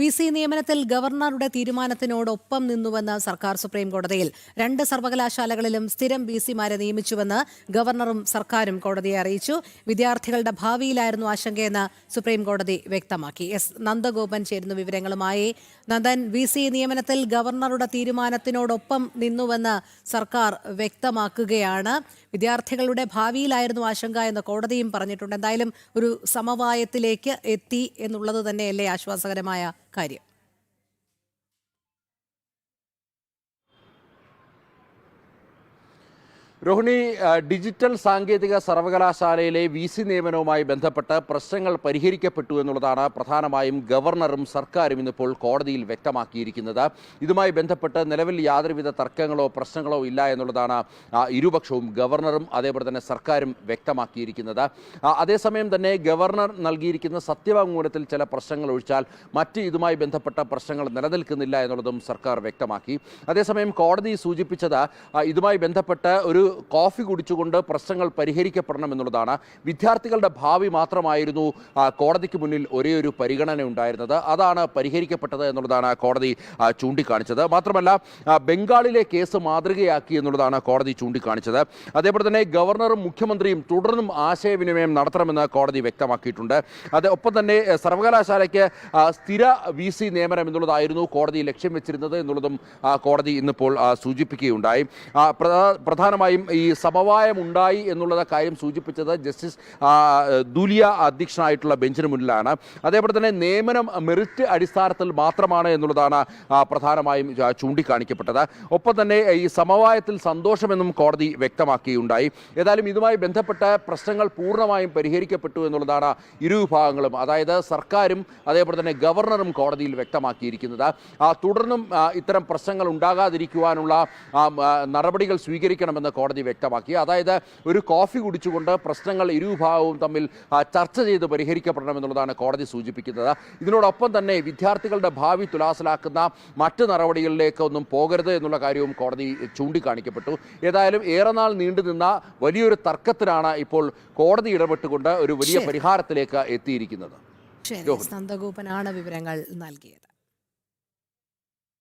P C നിയമനത്തിൽ ഗവർണറുടെ തീരുമാനത്തിനോടൊപ്പം നിന്നുവെന്ന് സർക്കാർ സുപ്രീം കോടതിയിൽ രണ്ട് സർവകലാശാലകളിലും സ്ഥിരം ബി സിമാരെ നിയമിച്ചുവെന്ന് ഗവർണറും സർക്കാരും കോടതിയെ അറിയിച്ചു. വിദ്യാർത്ഥികളുടെ ഭാവിയിലായിരുന്നു ആശങ്കയെന്ന് സുപ്രീം കോടതി വ്യക്തമാക്കി. എസ് നന്ദഗോപൻ ചേരുന്ന വിവരങ്ങളുമായി നന്ദൻ ബി സി നിയമനത്തിൽ ഗവർണറുടെ തീരുമാനത്തിനോടൊപ്പം നിന്നുവെന്ന് സർക്കാർ വ്യക്തമാക്കുകയാണ്. വിദ്യാർത്ഥികളുടെ ഭാവിയിലായിരുന്നു ആശങ്ക എന്ന് കോടതിയും പറഞ്ഞിട്ടുണ്ട്. എന്തായാലും ഒരു സമവായത്തിലേക്ക് എത്തി എന്നുള്ളത് തന്നെയല്ലേ ആശ്വാസകരമായ കാര്യം. രോഹിണി ഡിജിറ്റൽ സാങ്കേതിക സർവകലാശാലയിലെ വി സി നിയമനവുമായി ബന്ധപ്പെട്ട് പ്രശ്നങ്ങൾ പരിഹരിക്കപ്പെട്ടു എന്നുള്ളതാണ് പ്രധാനമായും ഗവർണറും സർക്കാരും ഇന്നിപ്പോൾ കോടതിയിൽ വ്യക്തമാക്കിയിരിക്കുന്നത്. ഇതുമായി ബന്ധപ്പെട്ട് നിലവിൽ യാതൊരുവിധ തർക്കങ്ങളോ പ്രശ്നങ്ങളോ ഇല്ല എന്നുള്ളതാണ് ഇരുപക്ഷവും ഗവർണറും അതേപോലെ തന്നെ സർക്കാരും വ്യക്തമാക്കിയിരിക്കുന്നത്. അതേസമയം തന്നെ ഗവർണർ നൽകിയിരിക്കുന്ന സത്യവാങ്മൂലത്തിൽ ചില പ്രശ്നങ്ങൾ ഒഴിച്ചാൽ മറ്റ് ഇതുമായി ബന്ധപ്പെട്ട പ്രശ്നങ്ങൾ നിലനിൽക്കുന്നില്ല എന്നുള്ളതും സർക്കാർ വ്യക്തമാക്കി. അതേസമയം കോടതി സൂചിപ്പിച്ചത് ഇതുമായി ബന്ധപ്പെട്ട് ഒരു കോഫി കുടിച്ചുകൊണ്ട് പ്രശ്നങ്ങൾ പരിഹരിക്കപ്പെടണം എന്നുള്ളതാണ്. വിദ്യാർത്ഥികളുടെ ഭാവി മാത്രമായിരുന്നു കോടതിക്ക് മുന്നിൽ ഒരേ ഒരു പരിഗണന ഉണ്ടായിരുന്നത്. അതാണ് പരിഹരിക്കപ്പെട്ടത് എന്നുള്ളതാണ് കോടതി ചൂണ്ടിക്കാണിച്ചത്. മാത്രമല്ല ബംഗാളിലെ കേസ് മാതൃകയാക്കി എന്നുള്ളതാണ് കോടതി ചൂണ്ടിക്കാണിച്ചത്. അതേപോലെ തന്നെ ഗവർണറും മുഖ്യമന്ത്രിയും തുടർന്നും ആശയവിനിമയം നടത്തണമെന്ന് കോടതി വ്യക്തമാക്കിയിട്ടുണ്ട്. അത് ഒപ്പം തന്നെ സർവകലാശാലയ്ക്ക് സ്ഥിര വി സി നിയമനം എന്നുള്ളതായിരുന്നു കോടതി ലക്ഷ്യം വെച്ചിരുന്നത് എന്നുള്ളതും കോടതി ഇന്നിപ്പോൾ സൂചിപ്പിക്കുകയുണ്ടായി. ആ, പ്രധാനമായും ഈ സമവായം ഉണ്ടായി എന്നുള്ള കാര്യം സൂചിപ്പിച്ചത് ജസ്റ്റിസ് ദുലിയ അധ്യക്ഷനായിട്ടുള്ള ബെഞ്ചിന് മുന്നിലാണ്. അതേപോലെ തന്നെ നിയമനം മെറിറ്റ് അടിസ്ഥാനത്തിൽ മാത്രമാണ് എന്നുള്ളതാണ് പ്രധാനമായും ചൂണ്ടിക്കാണിക്കപ്പെട്ടത്. ഒപ്പം തന്നെ ഈ സമവായത്തിൽ സന്തോഷമെന്നും കോടതി വ്യക്തമാക്കിയുണ്ടായി. ഏതായാലും ഇതുമായി ബന്ധപ്പെട്ട പ്രശ്നങ്ങൾ പൂർണമായും പരിഹരിക്കപ്പെട്ടു എന്നുള്ളതാണ് ഇരു വിഭാഗങ്ങളും അതായത് സർക്കാരും അതേപോലെ തന്നെ ഗവർണറും കോടതിയിൽ വ്യക്തമാക്കിയിരിക്കുന്നത്. തുടർന്നും ഇത്തരം പ്രശ്നങ്ങൾ ഉണ്ടാകാതിരിക്കുവാനുള്ള നടപടികൾ സ്വീകരിക്കണമെന്ന് കോടതി വ്യക്തമാക്കി. അതായത് ഒരു കോഫി കുടിച്ചുകൊണ്ട് പ്രശ്നങ്ങൾ ഇരുവിഭാഗവും തമ്മിൽ ചർച്ച ചെയ്ത് പരിഹരിക്കപ്പെടണമെന്നുള്ളതാണ് കോടതി സൂചിപ്പിക്കുന്നത്. ഇതിനോടൊപ്പം തന്നെ വിദ്യാർത്ഥികളുടെ ഭാവി തുലാസിലാക്കുന്ന മറ്റ് നടപടികളിലേക്ക് ഒന്നും പോകരുത് എന്നുള്ള കാര്യവും കോടതി ചൂണ്ടിക്കാണിക്കപ്പെട്ടു. ഏതായാലും ഏറെ നാൾ നീണ്ടുനിന്ന വലിയൊരു തർക്കത്തിനാണ് ഇപ്പോൾ കോടതി ഇടപെട്ടുകൊണ്ട് ഒരു വലിയ പരിഹാരത്തിലേക്ക് എത്തിയിരിക്കുന്നത്. നന്ദഗോപനാണ് വിവരങ്ങൾ നൽകിയത്.